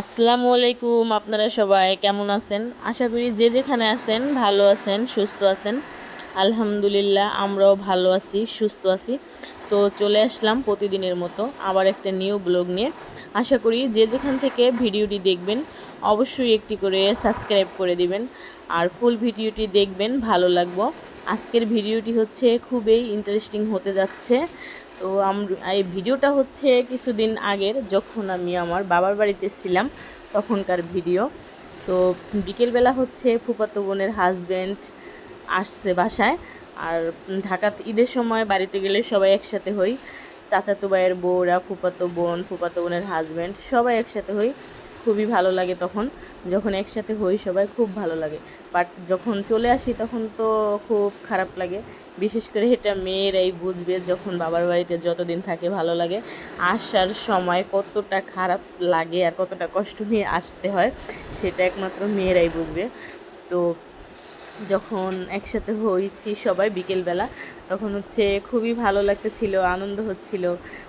আসসালামু আলাইকুম আপনারা সবাই, কেমন আছেন? আশা করি যে যেখানে আছেন ভালো আছেন, সুস্থ আছেন। আলহামদুলিল্লাহ, আমরাও ভালো আছি, সুস্থ আছি। তো চলে আসলাম প্রতিদিনের মতো আবার একটা নিউ ব্লগ নিয়ে। আশা করি যে যেখান থেকে ভিডিওটি দেখবেন, অবশ্যই একটি করে সাবস্ক্রাইব করে দিবেন। আর ফুল ভিডিওটি দেখবেন, ভালো লাগবো। আজকের ভিডিওটি হচ্ছে খুবই ইন্টারেস্টিং হতে যাচ্ছে। তো এই ভিডিওটা হচ্ছে কিছুদিন আগের, যখন আমি আমার বাবার বাড়িতে ছিলাম তখনকার ভিডিও। তো বিকেলবেলা হচ্ছে ফুপাতো বোনের হাজব্যান্ড আসছে বাসায়, আর ঢাকাতে ঈদের সময় বাড়িতে গেলে সবাই একসাথে হই। চাচাতো ভাইয়ের বউরা ফুপাতো বোন ফুপাতো বোনের হাজব্যান্ড সবাই একসাথে হই। খুবই ভালো লাগে তখন, যখন একসাথে হই সবাই খুব ভালো লাগে। বাট যখন চলে আসি তখন তো খুব খারাপ লাগে। বিশেষ করে এটা মেয়েরাই বুঝবে যখন বাবার বাড়িতে যতদিন থাকে ভালো লাগে। আসার সময় কতটা খারাপ লাগে আর কতটা কষ্ট নিয়ে আসতে হয়, সেটা একমাত্র মেয়েরাই বুঝবে। তো যখন একসাথে হয়েছি সবাই বিকেলবেলা, তখন হচ্ছে খুবই ভালো লাগতেছিল, আনন্দ হচ্ছিল।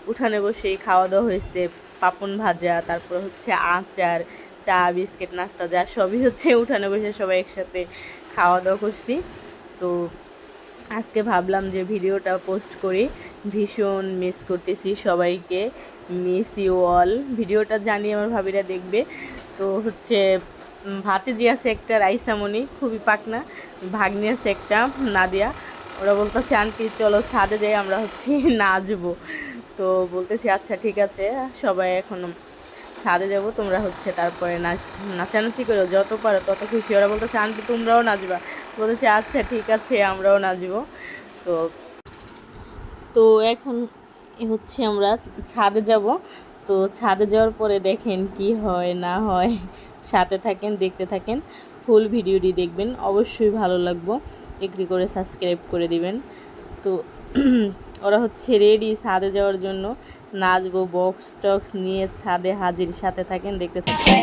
উঠানে বসেই খাওয়া দাওয়া হয়েছে, পাপন ভাজা, তারপর হচ্ছে আচার, চা, বিস্কিট, নাস্তা যা সবই হচ্ছে উঠানে বসে সবাই একসাথে খাওয়া দাওয়া করছি। তো আজকে ভাবলাম যে ভিডিওটা পোস্ট করি ভীষণ মিস করতেছি সবাইকে মিস ইউ অল ভিডিওটা জানি আমার ভাবিরা দেখবে। তো হচ্ছে ভাতিজি আছে একটা, রাইসামণি, খুবই পাকনা। ভাগ্নি আছে একটা, নাদিয়া। ওরা বলতেছে, আন্টি, চলো ছাদে যাই আমরা হচ্ছে নাচবো। তো বলতেছি আচ্ছা ঠিক আছে, সবাই এখন ছাদে যাব, তোমরা হচ্ছে তারপরে নাচ, নাচানাচি করো, যত পারো, তত খুশি। ওরা বলতেছে, আন্টি, তোমরাও নাচবা। বলতেছে আচ্ছা ঠিক আছে, আমরাও নাচবো। তো তো এখন হচ্ছে আমরা ছাদে যাব। তো ছাদে যাওয়ার পরে দেখেন কি হয়, না হয়, সাথে থাকেন, দেখতে থাকেন ফুল ভিডিওটি দেখবেন, অবশ্যই ভালো লাগবো, একটি করে সাবস্ক্রাইব করে দিবেন। তো ওরা হচ্ছে রেডি ছাদে যাওয়ার জন্য, নাচবো বক্স টক্স নিয়ে ছাদে হাজির, সাথে থাকেন, দেখতে থাকেন।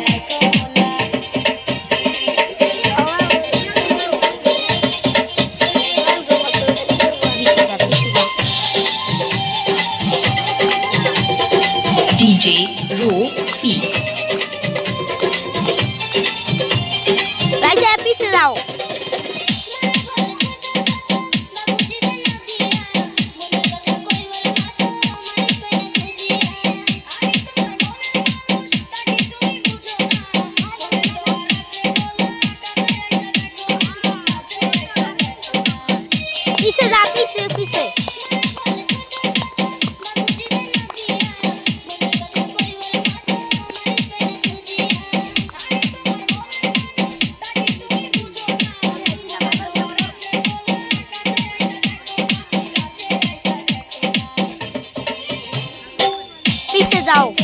feet. giàu.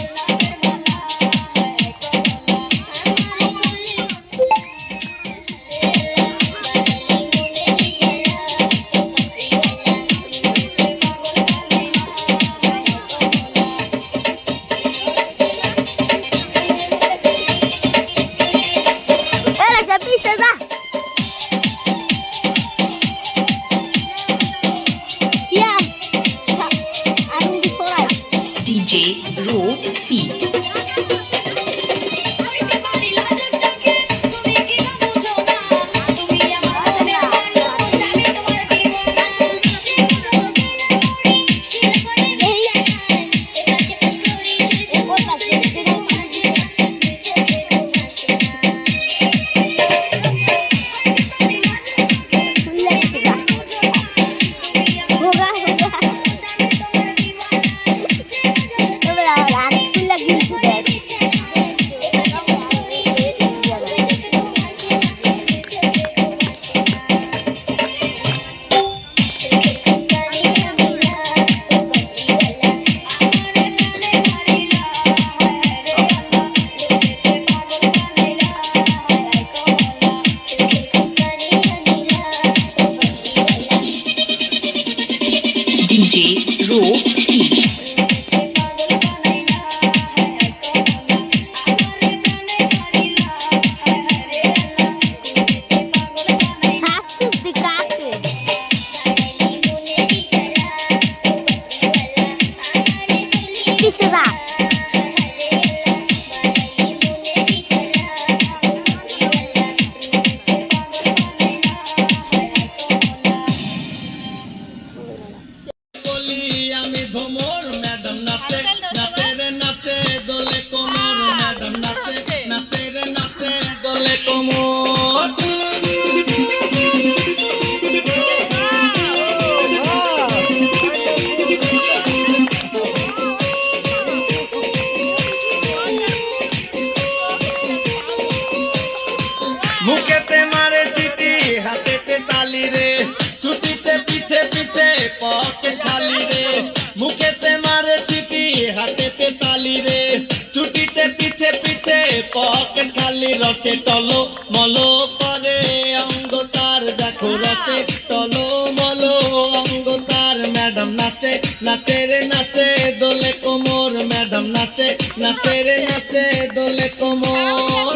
রসে টলো মলো করে অঙ্গ তার দেখো রসে টলো মলো অঙ্গ তার। ম্যাডাম নাচে নাচে রে নাচে দোলে কোমর। ম্যাডাম নাচে নাচে রে নাচে দোলে কোমর।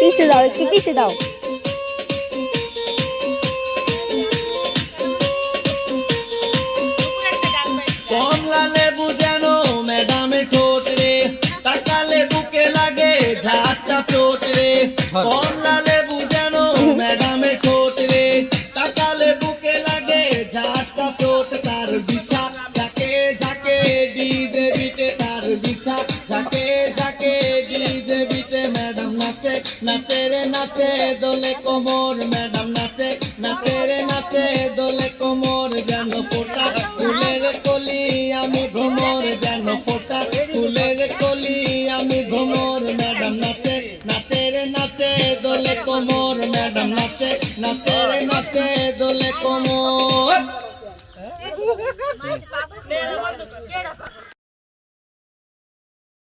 পিছে দাও একটু পিছে দাও। তার বিছা। যাকে যাকে ডিজে বিটে তার বিছা। যাকে যাকে ডিজে বিটে ম্যাডাম নাচে। নাচে রে নাচে দোলে কোমর, ম্যাডাম নাচে। নাচে রে নাচে দোলে